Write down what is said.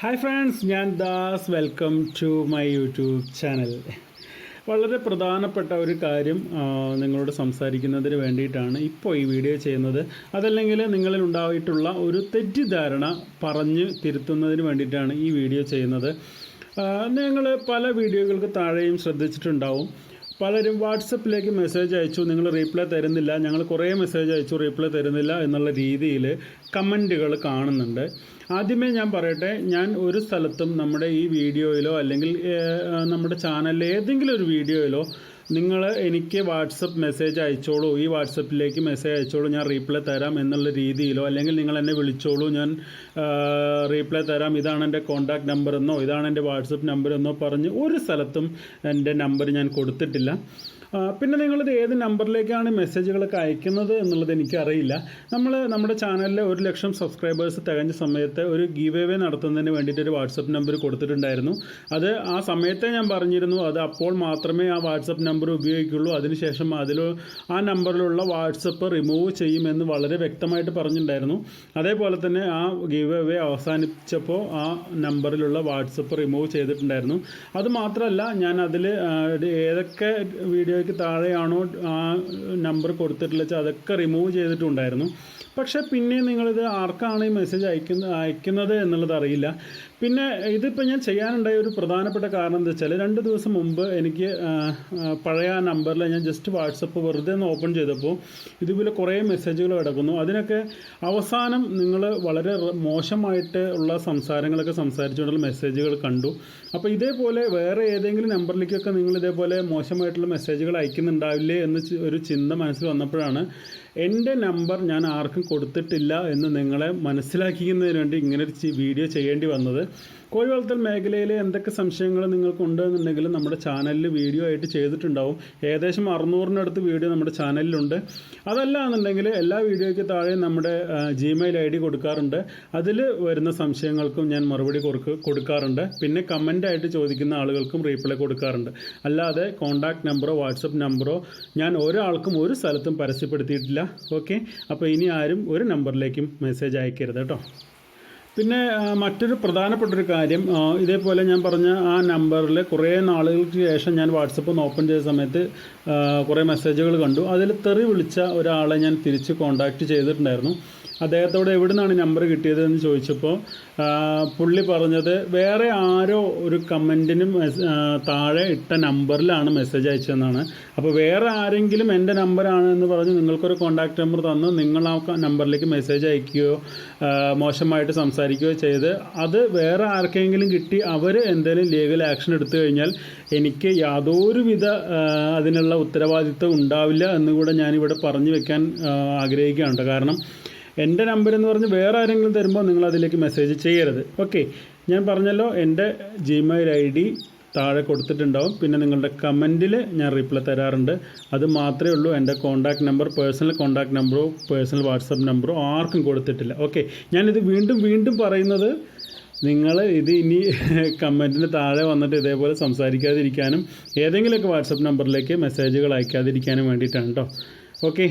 Hi friends ഞാൻ Das. Welcome to my YouTube channel വളരെ പ്രധാനപ്പെട്ട ഒരു കാര്യം നിങ്ങളോട് സംസാരിക്കുന്നതിന് വേണ്ടിയിട്ടാണ് ഇപ്പോൾ ഈ വീഡിയോ ചെയ്യുന്നത്. അതല്ലെങ്കിൽ നിങ്ങളിൽ ഉണ്ടായിട്ടുള്ള ഒരു തെറ്റിദ്ധാരണ പറഞ്ഞ് തിരുത്തുന്നതിന് വേണ്ടിയിട്ടാണ് ഈ വീഡിയോ ചെയ്യുന്നത്. നിങ്ങൾ പല വീഡിയോകൾക്ക് താഴെയും ശ്രദ്ധിച്ചിട്ടുണ്ടാവും. പലരും വാട്സപ്പിലേക്ക് മെസ്സേജ് അയച്ചു നിങ്ങൾ റീപ്ലൈ തരുന്നില്ല. ഞങ്ങൾ കുറേ മെസ്സേജ് അയച്ചു റീപ്ലൈ തരുന്നില്ല എന്നുള്ള രീതിയിൽ കമന്റുകൾ കാണുന്നുണ്ട്. ആദ്യമേ ഞാൻ പറയട്ടെ ഞാൻ ഒരു സ്ഥലത്തും നമ്മുടെ ഈ വീഡിയോയിലോ അല്ലെങ്കിൽ നമ്മുടെ ചാനലിലെ ഏതെങ്കിലും ഒരു വീഡിയോയിലോ നിങ്ങൾ എനിക്ക് വാട്സപ്പ് മെസ്സേജ് അയച്ചോളൂ. ഈ വാട്സപ്പിലേക്ക് മെസ്സേജ് അയച്ചോളൂ ഞാൻ റീപ്ലൈ തരാം എന്നുള്ള രീതിയിലോ അല്ലെങ്കിൽ നിങ്ങൾ എന്നെ വിളിച്ചോളൂ ഞാൻ റീപ്ലൈ തരാം. ഇതാണ് എന്റെ കോൺടാക്ട് നമ്പർ എന്നോ ഇതാണ് എന്റെ വാട്സപ്പ് നമ്പർ എന്നോ പറഞ്ഞ് ഒരു സ്ഥലത്തും എന്റെ നമ്പർ ഞാൻ കൊടുത്തിട്ടില്ല. പിന്നെ നിങ്ങളിത് ഏത് നമ്പറിലേക്കാണ് മെസ്സേജുകളൊക്കെ അയക്കുന്നത് എന്നുള്ളത് എനിക്കറിയില്ല. നമ്മൾ നമ്മുടെ ചാനലിലെ ഒരു ലക്ഷം സബ്സ്ക്രൈബേഴ്സ് തികഞ്ഞ സമയത്ത് ഒരു ഗീവ് അവേ നടത്തുന്നതിന് വേണ്ടിയിട്ട് ഒരു വാട്സപ്പ് നമ്പർ കൊടുത്തിട്ടുണ്ടായിരുന്നു. അത് ആ സമയത്തെ ഞാൻ പറഞ്ഞിരുന്നു. അത് അപ്പോൾ മാത്രമേ ആ വാട്സപ്പ് നമ്പർ ഉപയോഗിക്കുള്ളൂ. അതിനുശേഷം അതിൽ ആ നമ്പറിലുള്ള വാട്സപ്പ് റിമൂവ് ചെയ്യുമെന്ന് വളരെ വ്യക്തമായിട്ട് പറഞ്ഞിട്ടുണ്ടായിരുന്നു. അതേപോലെ തന്നെ ആ ഗീവ് അവേ അവസാനിച്ചപ്പോൾ ആ നമ്പറിലുള്ള വാട്സപ്പ് റിമൂവ് ചെയ്തിട്ടുണ്ടായിരുന്നു. അതുമാത്രമല്ല ഞാൻ അതിൽ ഏതൊക്കെ വീഡിയോയ്ക്ക് താഴെയാണോ ആ നമ്പർ കൊടുത്തിട്ടുള്ളത് അതൊക്കെ റിമൂവ് ചെയ്തിട്ടുണ്ടായിരുന്നു. പക്ഷേ പിന്നെ നിങ്ങളിത് ആർക്കാണ് ഈ മെസ്സേജ് അയക്കുന്ന അയക്കുന്നത് എന്നുള്ളത് അറിയില്ല. പിന്നെ ഇതിപ്പോൾ ഞാൻ ചെയ്യാനുണ്ടായ ഒരു പ്രധാനപ്പെട്ട കാരണം എന്താ വെച്ചാൽ രണ്ട് ദിവസം മുമ്പ് എനിക്ക് പഴയ ആ നമ്പറിൽ ഞാൻ ജസ്റ്റ് വാട്സപ്പ് വെറുതെ ഒന്ന് ഓപ്പൺ ചെയ്തപ്പോൾ ഇതുപോലെ കുറേ മെസ്സേജുകൾ കിടക്കുന്നു. അതിനൊക്കെ അവസാനം നിങ്ങൾ വളരെ മോശമായിട്ട് ഉള്ള സംസാരങ്ങളൊക്കെ സംസാരിച്ചുകൊണ്ടുള്ള മെസ്സേജുകൾ കണ്ടു. അപ്പോൾ ഇതേപോലെ വേറെ ഏതെങ്കിലും നമ്പറിലേക്കൊക്കെ നിങ്ങൾ ഇതേപോലെ മോശമായിട്ടുള്ള മെസ്സേജുകൾ അയക്കുന്നുണ്ടാവില്ലേ എന്ന ഒരു ചിന്ത മനസ്സിൽ വന്നപ്പോഴാണ് എന്റെ നമ്പർ ഞാൻ ആർക്കും കൊടുത്തിട്ടില്ല എന്ന് നിങ്ങളെ മനസ്സിലാക്കിക്കുന്നതിന് വേണ്ടി ഇങ്ങനെ ഒരു വീഡിയോ ചെയ്യേണ്ടി വന്നത്. കോഴി വളർത്തൽ മേഖലയിലെ എന്തൊക്കെ സംശയങ്ങൾ നിങ്ങൾക്ക് എന്നുണ്ടെങ്കിൽ നമ്മുടെ ചാനലിൽ വീഡിയോ ആയിട്ട് ചെയ്തിട്ടുണ്ടാവും. ഏകദേശം അറുന്നൂറിനടുത്ത് വീഡിയോ നമ്മുടെ ചാനലിലുണ്ട്. അതല്ല എന്നുണ്ടെങ്കിൽ എല്ലാ വീഡിയോയ്ക്ക് താഴെ നമ്മുടെ ജിമെയിൽ ഐ ഡി കൊടുക്കാറുണ്ട്. അതിൽ വരുന്ന സംശയങ്ങൾക്കും ഞാൻ മറുപടി കൊടുക്ക കൊടുക്കാറുണ്ട്. പിന്നെ കമന്റായിട്ട് ചോദിക്കുന്ന ആളുകൾക്കും റീപ്ലൈ കൊടുക്കാറുണ്ട്. അല്ലാതെ കോൺടാക്ട് നമ്പറോ വാട്സപ്പ് നമ്പറോ ഞാൻ ഒരാൾക്കും ഒരു സ്ഥലത്തും പരസ്യപ്പെടുത്തിയിട്ടില്ല. ഓക്കെ. അപ്പോൾ ഇനി ആരും ഒരു നമ്പറിലേക്കും മെസ്സേജ് അയക്കരുത് കേട്ടോ. പിന്നെ മറ്റൊരു പ്രധാനപ്പെട്ട ഒരു കാര്യം ഇതേപോലെ ഞാൻ പറഞ്ഞ ആ നമ്പറിൽ കുറേ നാളുകൾക്ക് ശേഷം ഞാൻ വാട്സപ്പ് ഒന്ന് ഓപ്പൺ ചെയ്ത സമയത്ത് കുറേ മെസ്സേജുകൾ കണ്ടു. അതിൽ തെറി വിളിച്ച ഒരാളെ ഞാൻ തിരിച്ച് കോൺടാക്റ്റ് ചെയ്തിട്ടുണ്ടായിരുന്നു. അദ്ദേഹത്തോട് എവിടെ നിന്നാണ് നമ്പർ കിട്ടിയത് എന്ന് ചോദിച്ചപ്പോൾ പുള്ളി പറഞ്ഞത് വേറെ ആരോ ഒരു കമന്റിനും താഴെ ഇട്ട നമ്പറിലാണ് മെസ്സേജ് അയച്ചതെന്നാണ് അപ്പോൾ വേറെ ആരെങ്കിലും എന്റെ നമ്പറാണ് എന്ന് പറഞ്ഞ് നിങ്ങൾക്കൊരു കോൺടാക്ട് നമ്പർ തന്ന് നിങ്ങൾ ആ നമ്പറിലേക്ക് മെസ്സേജ് അയക്കുകയോ മോശമായിട്ട് സംസാരിക്കുകയോ ചെയ്ത് അത് വേറെ ആർക്കെങ്കിലും കിട്ടി അവർ എന്തെങ്കിലും ലീഗൽ ആക്ഷൻ എടുത്തു കഴിഞ്ഞാൽ എനിക്ക് യാതൊരുവിധ അതിനുള്ള ഉത്തരവാദിത്വം ഉണ്ടാവില്ല എന്നുകൂടെ ഞാനിവിടെ പറഞ്ഞു വെക്കാൻ ആഗ്രഹിക്കുകയാണ്. കാരണം എന്റെ നമ്പർ എന്ന് പറഞ്ഞ് വേറെ ആരെങ്കിലും തരുമ്പോൾ നിങ്ങൾ അതിലേക്ക് മെസ്സേജ് ചെയ്യരുത്. ഓക്കെ ഞാൻ പറഞ്ഞല്ലോ എന്റെ ജിമെയിൽ ഐ ഡി താഴെ കൊടുത്തിട്ടുണ്ടാവും. പിന്നെ നിങ്ങളുടെ കമന്റിൽ ഞാൻ റിപ്ലൈ തരാറുണ്ട്. അത് മാത്രമേ ഉള്ളൂ. എന്റെ കോൺടാക്ട് നമ്പർ പേഴ്സണൽ കോൺടാക്ട് നമ്പറോ പേഴ്സണൽ വാട്സപ്പ് നമ്പറോ ആർക്കും കൊടുത്തിട്ടില്ല. ഓക്കെ ഞാനിത് വീണ്ടും വീണ്ടും പറയുന്നത് നിങ്ങൾ ഇത് ഇനി കമന്റിന് താഴെ വന്നിട്ട് ഇതേപോലെ സംസാരിക്കാതിരിക്കാനും ഏതെങ്കിലുമൊക്കെ വാട്സപ്പ് നമ്പറിലേക്ക് മെസ്സേജുകൾ അയക്കാതിരിക്കാനും വേണ്ടിയിട്ടാണ് കേട്ടോ ഓക്കെ